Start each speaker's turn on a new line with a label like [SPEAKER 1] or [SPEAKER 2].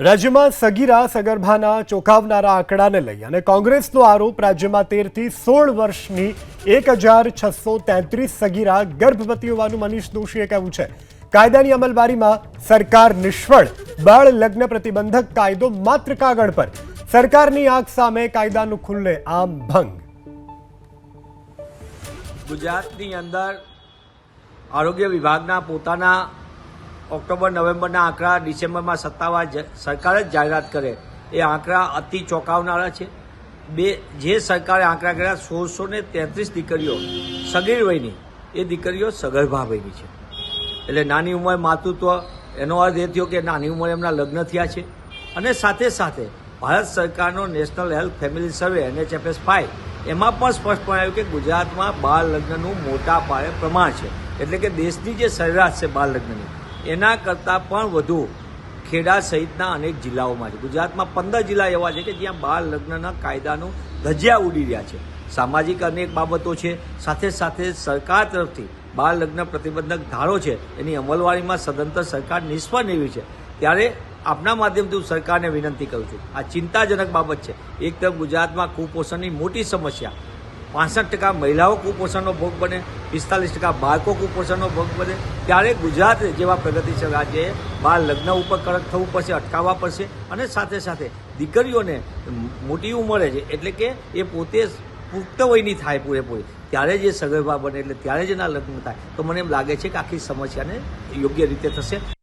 [SPEAKER 1] રાજ્યમાં સગીરા સગર્ભાના ચોંકાવનારા આંકડાને લઈ અને કોંગ્રેસનો આરોપ રાજ્યમાં તેરથી સોળ વર્ષની એક હજાર છસો તેત્રીસ સગીરા ગર્ભવતી હોવાનું મનીષ દોશીએ કહ્યું છે. કાયદાની અમલવારીમાં સરકાર નિષ્ફળ, બાળ લગ્ન પ્રતિબંધક કાયદો માત્ર કાગળ પર. સરકારની આંખ સામે કાયદાનું ખુલ્લે આમ ભંગ.
[SPEAKER 2] ગુજરાતની અંદર આરોગ્ય વિભાગના પોતાના ઓક્ટોબર, નવેમ્બરના આંકડા ડિસેમ્બરમાં સત્તાવાર સરકાર જ જાહેરાત કરે. એ આંકડા અતિ ચોંકાવનારા છે. બે, જે સરકારે આંકડા કર્યા સોળસો ને તેત્રીસ દીકરીઓ સગીર વયની, એ દીકરીઓ સગર્ભા વયની છે. એટલે નાની ઉંમર માતૃત્વ, એનો અર્થ એ થયો કે નાની ઉંમરે એમના લગ્ન થયા છે. અને સાથે સાથે ભારત સરકારનો national health family survey, NHFS five એમાં પણ સ્પષ્ટપણે આવ્યું કે ગુજરાતમાં બાળ લગ્નનું મોટા પાયે પ્રમાણ છે. એટલે કે દેશની જે સરેરાશ છે બાળ લગ્નની એના કરતાં પણ વધુ ખેડા સહિતના અનેક જિલ્લાઓમાં છે. ગુજરાતમાં પંદર જિલ્લા એવા છે કે જ્યાં બાળ લગ્નના કાયદાનું ધજિયા ઉડી રહ્યા છે. સામાજિક અનેક બાબતો છે. સાથે સાથે સરકાર તરફથી બાળ લગ્ન પ્રતિબંધક ધારો છે, એની અમલવારીમાં સદંતર સરકાર નિષ્ફળ એવી છે. ત્યારે આપના માધ્યમથી હું સરકારને વિનંતી કરું છું. આ ચિંતાજનક બાબત છે. એક તરફ ગુજરાતમાં કુપોષણની મોટી સમસ્યા પાસઠ ટકા મહિલાઓ કુપોષણનો ભોગ બને, પિસ્તાલીસ ટકા બાળકો કુપોષણનો ભોગ બને. ત્યારે ગુજરાત જેવા પ્રગતિશીલ રાજ્યએ બાળ લગ્ન ઉપર કડક થવું પડશે, અટકાવવા પડશે અને સાથે સાથે દીકરીઓને મોટી ઉંમરે છે. એટલે કે એ પોતે પુખ્ત વયની થાય પૂરેપૂરી. ત્યારે જે સગર્ભા બને, એટલે ત્યારે જ એના લગ્ન થાય. તો મને એમ લાગે છે કે આખી સમસ્યાને યોગ્ય રીતે થશે.